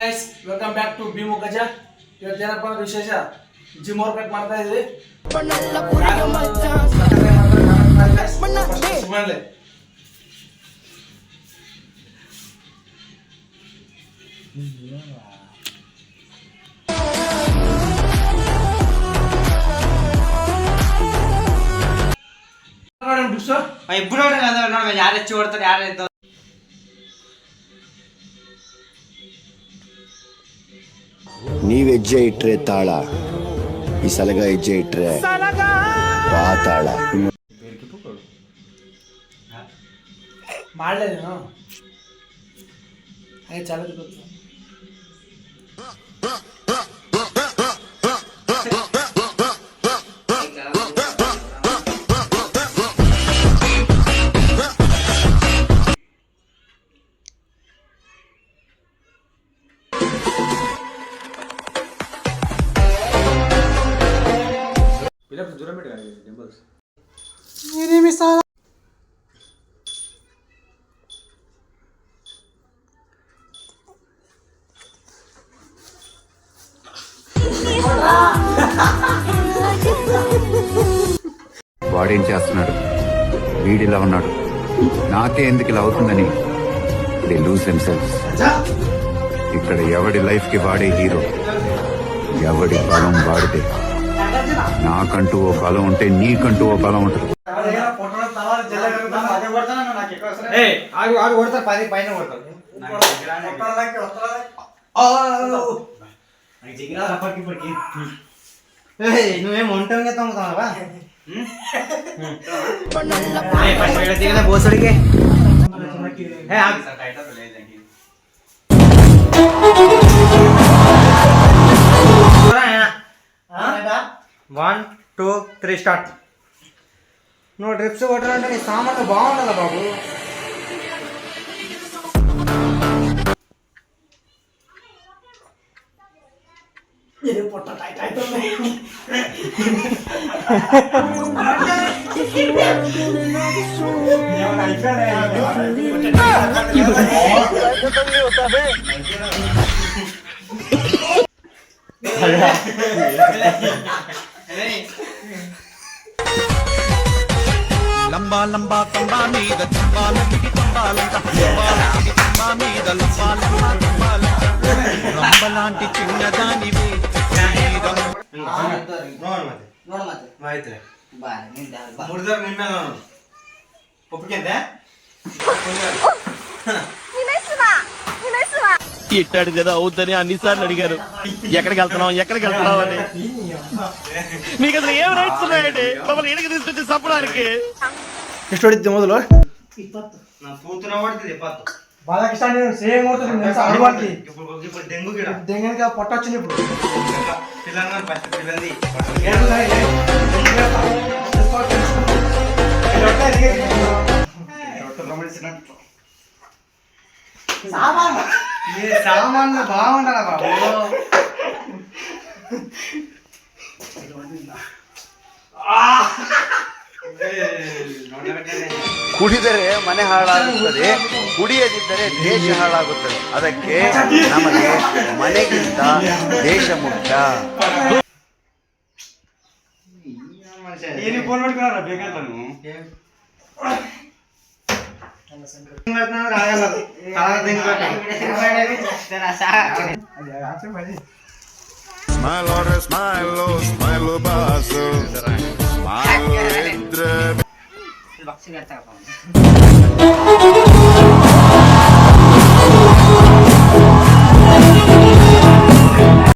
Guys welcome back to Bheemu Gaja ಇವತ್ತು ಏನಪ್ಪ ಅಂದ್ರೆ ವಿಶೇಷ ಜಿಮ್ ವರ್ಕೌಟ್ ಮಾಡ್ತಾ ಇದ್ವಿ ಸುಮ್ಮನೆ ಇಬ್ರು ಯಾರು ಹೆಚ್ಚು ಓಡ್ತಾರೆ ಯಾರು ನೀವ್ ಹೆಜ್ಜೆ ಇಟ್ರೆ ತಾಳ ಈ ಸಲಗ ಹೆಜ್ಜೆ ಇಟ್ರೆ ಪಾತಾಳ. ಮಾಡಲೇ ನೀನು ಹಾಗೆ ಚಾಲೂ ಗೊತ್ತು వాడేం చేస్తున్నాడు? వీడిలా ఉన్నాడు. నాకే ఎందుకు ఇలా అవుతుందని? దే లూజ్ దెమ్సెల్స్ ఇక్కడ ఎవడి లైఫ్కి వాడే హీరో? ఎవడి బలం వాడితే నాకంటూ ఓ బలం ఉంటే నీకంటూ ఓ బలం ఉంటుంది. ఏ ఆగు ఆగు కొడతారు పది పైన కొడతారు. నువ్వేం ఉంటావు తమ్ముతావా దిగిన బోసుడికి. ఏ, వన్ టూ త్రీ స్టార్ట్ నువ్వు డ్రిప్స్ కొట్టాలంటే నీ సామాన్లు బాగుండాలి బాబు. లంబా లంబా తంబా మీద తంబాలకి తంబాలంట తంబాలకి తంబా మీద లంబా లంబా తంబాలంట రంబలాంటి చిన్నదానివే శరీరం ನೋಡ ಮತ್ತೆ ಮುರಿದವ್ರು ನಿನ್ನ ಒಪ್ಪಿಗೆಂದೆ ఇట్టాడు కదా అవుద్దని అన్నిసార్లు అడిగారు. ఎక్కడికి వెళ్తున్నాం ఎక్కడికి వెళ్తున్నాం అని. మీకు అసలు ఏం రైట్స్ ఉన్నాయండి? మమ్మల్ని ఎడికి తీసుకొచ్చి చెప్పడానికి ಎಷ್ಟು మొదలు? ಮೊದಲು సేమ్ ఇప్పుడు సామాన్ సామాన్లు బాగుండాలి బాబు ಕುಡಿದರೆ ಮನೆ ಹಾಳಾಗುತ್ತದೆ ಕುಡಿಯದಿದ್ದರೆ ದೇಶ ಹಾಳಾಗುತ್ತದೆ ಅದಕ್ಕೆ ನಮಗೆ ಮನೆಗಿಂತ ದೇಶ ಮುಖ್ಯ ಏನು ಫೋನ್ ಮಾಡ್ಕೊಳಲ್ಲ ಬೇಕಂತ ಸ್ಮೈಲ್ ಅವ್ರೆ ಸ್ಮೈಲು ಸ್ಮೈಲು ಬಾಸು ಸ್ಮೈಲು ಇದ್ರೆ